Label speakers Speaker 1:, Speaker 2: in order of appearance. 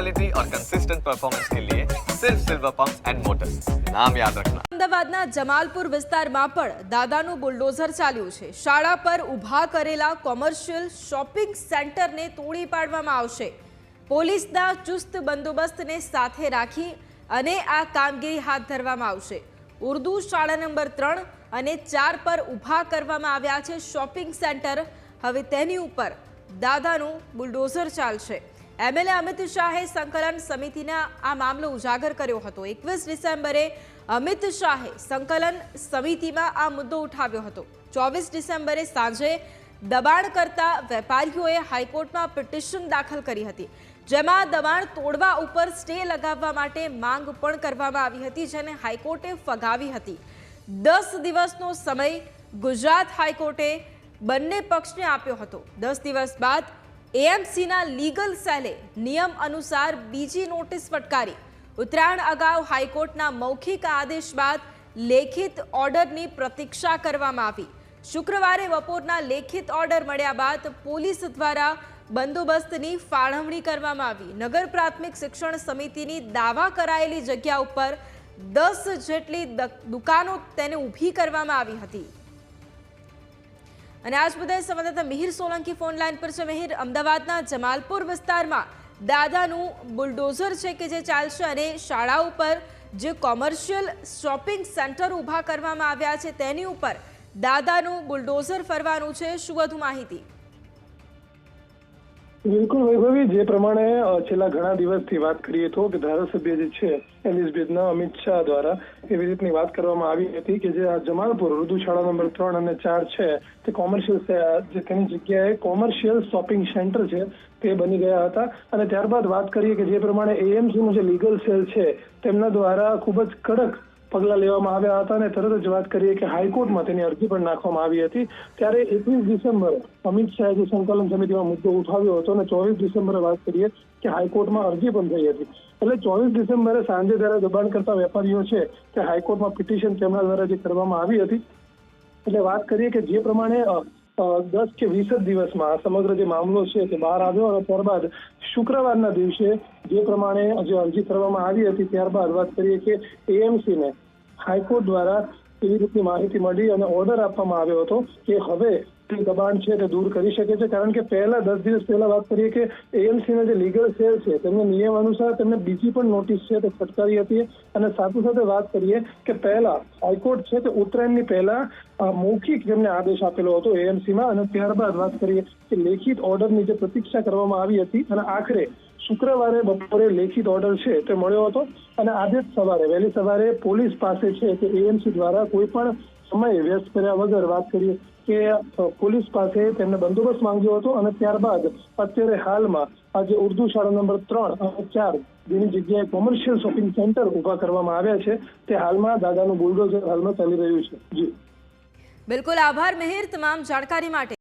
Speaker 1: Quality और consistent performance के लिए सिर्फ सिल्वर पंप एंड मोटर्स नाम याद रखना
Speaker 2: અમદાવાદના જમાલપુર વિસ્તારમાં પણ દાદાનું બુલડોઝર ચાલ્યું છે શાળા પર ઊભા કરેલા કોમર્શિયલ શોપિંગ સેન્ટરને તોડી પાડવામાં આવશે પોલીસના ચુસ્ત બંદોબસ્તને સાથે રાખી અને આ કામગીરી હાથ ધરવામાં આવશે ઉર્દુ શાળા નંબર ત્રણ અને ચાર પર ઊભા કરવામાં આવ્યા છે શોપિંગ સેન્ટર હવે તેની ઉપર દાદાનું બુલડોઝર ચાલશે એમએલએ અમિત શાહે સંકલન સમિતિના આ મામલો ઉજાગર કર્યો હતો. એકવીસ ડિસેમ્બરે અમિત શાહે સંકલન સમિતિમાં આ મુદ્દો ઉઠાવ્યો હતો. ચોવીસ ડિસેમ્બરે સાંજે દબાણ કરતા વેપારીઓએ હાઈકોર્ટમાં પિટિશન દાખલ કરી હતી. જેમાં દબાણ તોડવા ઉપર સ્ટે લગાવવા માટે માંગ પણ કરવામાં આવી હતી, જેને હાઈકોર્ટે ફગાવી હતી. દસ દિવસનો સમય ગુજરાત હાઈકોર્ટે બંને પક્ષને આપ્યો હતો. દસ દિવસ બાદ એએમસીના લીગલ સેલે નિયમ અનુસાર બીજી નોટિસ ફટકારી. ઉત્તરાયણ અગાઉ હાઈકોર્ટના મૌખિક આદેશ બાદ લેખિત ઓર્ડરની પ્રતીક્ષા કરવામાં આવી. શુક્રવારે બપોરના લેખિત ઓર્ડર મળ્યા બાદ પોલીસ દ્વારા બંદોબસ્તની ફાળવણી કરવામાં આવી. નગર પ્રાથમિક શિક્ષણ સમિતિની દાવા કરાયેલી જગ્યા ઉપર દસ જેટલી દુકાનો તેને ઊભી કરવામાં આવી હતી. અને આજ બધા સંવાદદાતા મિહિર સોલંકી ફોન લાઈન પર છે. મિહિર, અમદાવાદના જમાલપુર વિસ્તારમાં દાદાનું બુલડોઝર છે કે જે ચાલશે અને શાળા ઉપર જે કોમર્શિયલ શોપિંગ સેન્ટર ઊભા કરવામાં આવ્યા છે, તેની ઉપર દાદાનું બુલડોઝર ફરવાનું છે. શું વધુ માહિતી?
Speaker 3: બિલકુલ વૈભવી, જે પ્રમાણે છેલ્લા ઘણા દિવસથી વાત કરીએ તો કે ધારાસભ્ય જે છે, એલિઝબેથના અમિત શાહ દ્વારા એવી રીતની વાત કરવામાં આવી હતી કે જે આ જમાલપુર ઉર્દુ શાળા નંબર ત્રણ અને ચાર છે, તે કોમર્શિયલ જે તેની જગ્યાએ કોમર્શિયલ શોપિંગ સેન્ટર છે, તે બની ગયા હતા. અને ત્યારબાદ વાત કરીએ કે જે પ્રમાણે એએમસીનું જે લીગલ સેલ છે, તેમના દ્વારા ખૂબ જ કડક પગલાં લેવામાં આવ્યા હતા અને તરત જ વાત કરીએ કે હાઈકોર્ટમાં તેની અરજી પણ નાખવામાં આવી હતી. ત્યારે એકવીસ ડિસેમ્બર અમિત શાહે જે સંકલન સમિતિમાં મુદ્દો ઉઠાવ્યો હતો અને ચોવીસ ડિસેમ્બરે વાત કરીએ કે હાઈકોર્ટમાં અરજી પણ થઈ હતી. એટલે ચોવીસ ડિસેમ્બરે સાંજે જ્યારે દબાણ કરતા વેપારીઓ છે તે હાઈકોર્ટમાં પિટિશન તેમના દ્વારા જે કરવામાં આવી હતી. એટલે વાત કરીએ કે જે પ્રમાણે દસ કે વીસ જ દિવસમાં સમગ્ર જે મામલો છે તે બહાર આવ્યો અને ત્યારબાદ શુક્રવારના દિવસે જે પ્રમાણે જે અરજી કરવામાં આવી હતી ત્યારબાદ વાત કરીએ કે એએમસીને હાઈકોર્ટ દ્વારા એવી રીતની માહિતી મળી અને ઓર્ડર આપવામાં આવ્યો હતો કે હવે દબાણ છે તે દૂર કરી શકે છે. કારણ કે પહેલા, દસ દિવસ પહેલા વાત કરીએ કે એએમસીના જે લીગલ સેલ છે, તેમને નિયમ અનુસાર તેમને બીજી પણ નોટિસ છે તે ફટકારી હતી. અને સાથે સાથે વાત કરીએ કે પહેલા હાઈકોર્ટ છે તે ઉત્તરાયણની પહેલા મૌખિક તેમને આદેશ આપેલો હતો એએમસીમાં. અને ત્યારબાદ વાત કરીએ કે લેખિત ઓર્ડરની જે પ્રતીક્ષા કરવામાં આવી હતી અને આખરે શુક્રવારે બપોરે લેખિત ઓર્ડર છે તે મળ્યો હતો અને આજે જ સવારે, વહેલી સવારે પોલીસ પાસે છે કે એએમસી દ્વારા કોઈ પણ સમય વ્યસ્ત કર્યા વગર વાત કરીએ કે પોલીસ પાસે તેમને બંદોબસ્ત માંગ્યો હતો અને ત્યારબાદ અત્યારે હાલમાં આજે ઉર્દુ શાળા નંબર ત્રણ અને ચાર જેની જગ્યાએ કોમર્શિયલ શોપિંગ સેન્ટર ઊભા કરવામાં આવ્યા છે, તે હાલમાં દાદાનું બુલડોઝર હાલમાં ચાલી રહ્યું છે. જી.
Speaker 2: બિલકુલ આભાર, મહેર તમામ જાણકારી માટે.